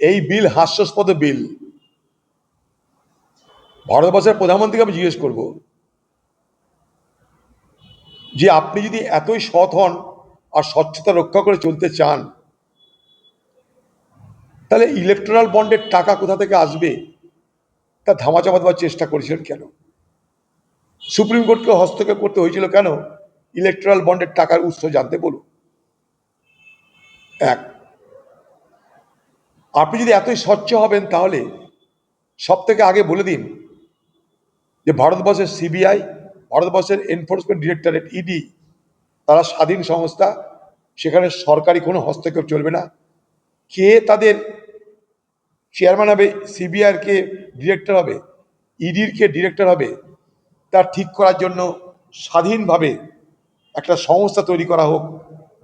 এই বিল হাস্যাস্পদ বিল। ভারতবর্ষের প্রধানমন্ত্রীকে আমি জিজ্ঞেস করব, যে আপনি যদি এতই সৎ হন আর স্বচ্ছতা রক্ষা করে চলতে চান, তাহলে ইলেকট্রাল বন্ডের টাকা কোথা থেকে আসবে? তা ধামাচাপা দেওয়ার চেষ্টা করেছিলেন কেন? সুপ্রিম কোর্টকে হস্তক্ষেপ করতে হয়েছিল কেন? ইলেকট্রাল বন্ডের টাকার উৎস জানতে বলুন। এক আপনি যদি এতই স্বচ্ছ হবেন তাহলে সব থেকে আগে বলে দিন যে ভারতবর্ষের সিবিআই, ভারতবর্ষের এনফোর্সমেন্ট ডিরেক্টরেট ইডি তারা স্বাধীন সংস্থা, সেখানে সরকারি কোনো হস্তক্ষেপ চলবে না। কে তাদের চেয়ারম্যান হবে সিবিআইয়ের কে ডিরেক্টর হবে ইডির কে ডিরেক্টর হবে, তা ঠিক করার জন্য স্বাধীনভাবে একটা সংস্থা তৈরি করা হোক,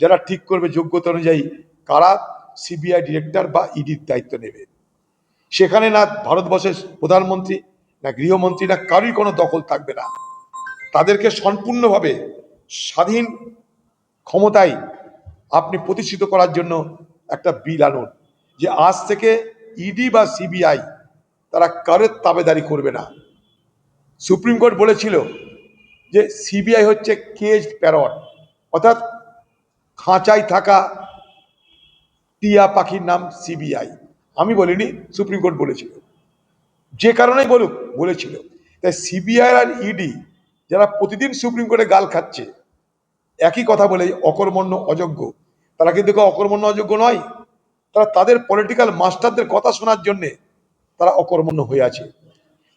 যারা ঠিক করবে যোগ্যতা অনুযায়ী কারা সিবিআই ডিরেক্টর বা ইডির দায়িত্ব নেবে। সেখানে না ভারতবর্ষের প্রধানমন্ত্রী, না গৃহমন্ত্রী, না কারোর কোনো দখল থাকবে না। তাদেরকে সম্পূর্ণভাবে স্বাধীন ক্ষমতায় আপনি প্রতিষ্ঠিত করার জন্য একটা বিল আনুন যে আজ থেকে ইডি বা সিবিআই তারা কারোর তাবেদারি করবে না। সুপ্রিম কোর্ট বলেছিল যে সিবিআই হচ্ছে কেজ প্যারট, অর্থাৎ খাঁচায় থাকা টিয়া পাখির নাম সিবিআই। আমি বলিনি, সুপ্রিম কোর্ট বলেছিল। যে কারণেই বলুক, বলেছিল। তাই সিবিআই আর ইডি যারা প্রতিদিন সুপ্রিম কোর্টে গাল খাচ্ছে, একই কথা বলে অকর্মণ্য অযোগ্য, তারা কিন্তু অকর্মণ্য অযোগ্য নয়। তারা তাদের পলিটিক্যাল মাস্টারদের কথা শোনার জন্যে তারা অকর্মণ্য হয়ে আছে।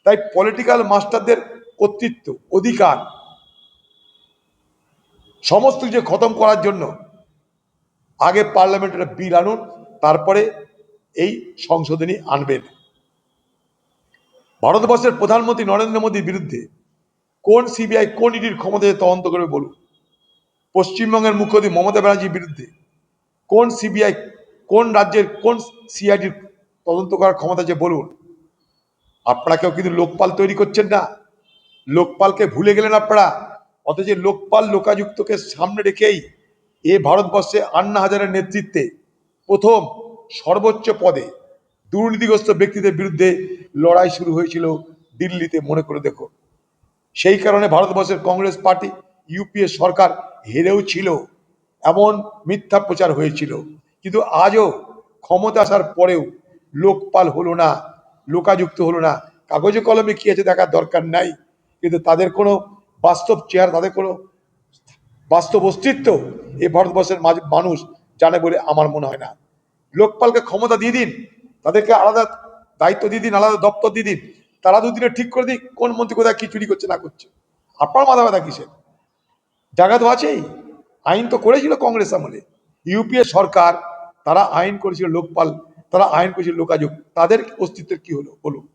তাই পলিটিক্যাল মাস্টারদের কর্তৃত্ব, অধিকার, সমস্ত কিছু খতম করার জন্য আগে পার্লামেন্টের বিল আনুন, তারপরে এই সংশোধনী আনবেন। ভারতবর্ষের প্রধানমন্ত্রী নরেন্দ্র মোদীর বিরুদ্ধে কোন সিবিআই কোন ইডির ক্ষমতায় তদন্ত করবে বলুন? পশ্চিমবঙ্গের মুখ্যমন্ত্রী মমতা ব্যানার্জির বিরুদ্ধে কোন সিবিআই কোন রাজ্যের কোন সিআইডির তদন্ত করার ক্ষমতা যে বলুন? আপনারা কেউ কিন্তু লোকপাল তৈরি করছেন না। লোকপালকে ভুলে গেলেন আপনারা। অথচ লোকপাল লোকাযুক্তকে সামনে রেখেই এ ভারতবর্ষে আন্না হাজারের নেতৃত্বে প্রথম সর্বোচ্চ পদে দুর্নীতিগ্রস্ত ব্যক্তিদের বিরুদ্ধে লড়াই শুরু হয়েছিল দিল্লিতে, মনে করে দেখো। সেই কারণে ভারতবর্ষের কংগ্রেস পার্টি ইউপিএ সরকার হেরেও ছিল, এমন মিথ্যা প্রচার হয়েছিল। কিন্তু আজও ক্ষমতা আসার পরেও লোকপাল হলো না, লোকাযুক্ত হলো না। কাগজে কলমে কি আছে দেখার দরকার নাই। কিন্তু তাদের কোনো বাস্তব চেহারা, তাদের কোনো বাস্তব অস্তিত্ব এই ভারতবর্ষের মানুষ জানে বলে আমার মনে হয় না। লোকপালকে ক্ষমতা দিয়ে দিন, তাদেরকে আলাদা দায়িত্ব দিয়ে দিন, আলাদা দপ্তর দিয়ে দিন। তারা দুদিনে ঠিক করে দিক, কোন মন্ত্রী কোথায় কি চুরি করছে, না করছে। আপনার মাথা ব্যথা কিসের? জায়গা তো আছেই। আইন তো করেছিল কংগ্রেস আমলে। ইউপিএ সরকার, তারা আইন করেছিল লোকপাল, তারা আইন করেছিল লোকাযোগ। তাদের অস্তিত্বের কি হলো? বলুন।